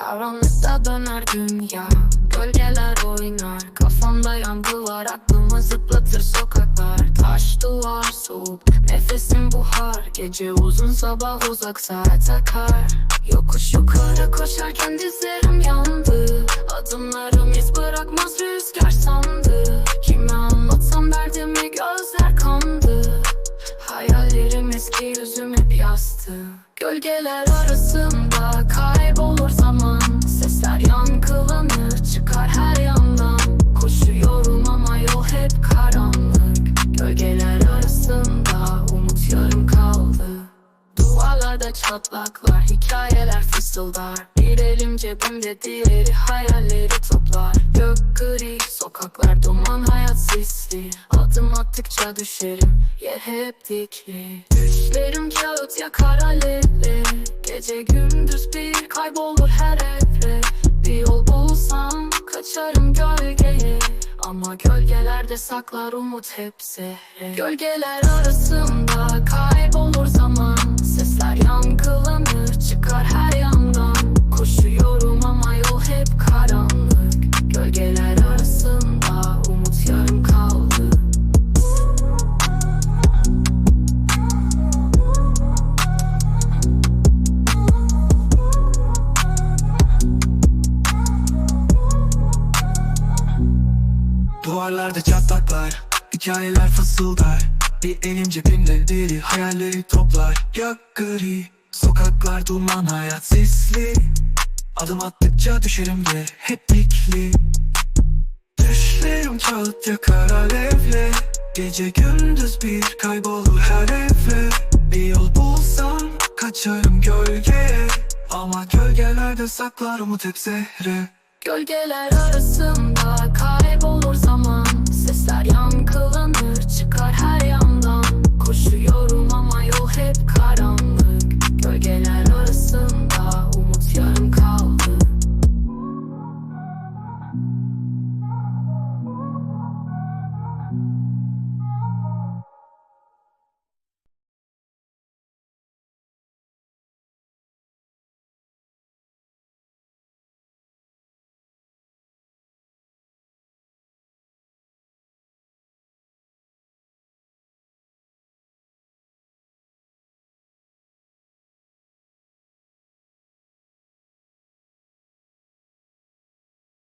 Karanlıkta döner dünya Gölgeler oynar. Kafamda yangılar Aklımı zıplatır sokaklar. Taş duvar soğuk Nefesim buhar. Gece uzun sabah uzak saat akar. Yokuş yukarı koşarken dizlerim yandı. Adımlarım iz bırakmaz rüzgar sandı hep yastı Gölgeler arasında kaybolur zaman. Sesler yankılanır çıkar her yandan. Koşuyorum ama yol hep karanlık. Gölgeler arasında umut yarım kaldı. Duvarlarda çatlaklar, hikayeler fısıldar. Bir elim cebimde, diğeri hayalleri toplar. Gök gri, sokaklar duman, hayat sisli Adım attıkça düşerim, yer hep dikli. Düşlerim kağıt yakar alevli Gece gündüz bir kaybolur her evre. Bir yol bulsam kaçarım gölgeye. Ama gölgelerde saklar umut hep Gölgeler arasında kaybolur zaman. Sesler yankılanır çıkar her yandan. Koşuyorum ama yol hep karanlık Duvarlarda çatlaklar Hikayeler fısıldar. Bir elim cebimde deli hayalleri toplar. Gök gri Sokaklar duman hayat sisli. Adım attıkça düşerim de hep dikli Düşlerim kağıt yakar alevle. Gece gündüz bir kaybolur her evre Bir yol bulsam kaçarım gölgeye. Ama gölgelerde saklar umut hep zehre. Gölgeler arasında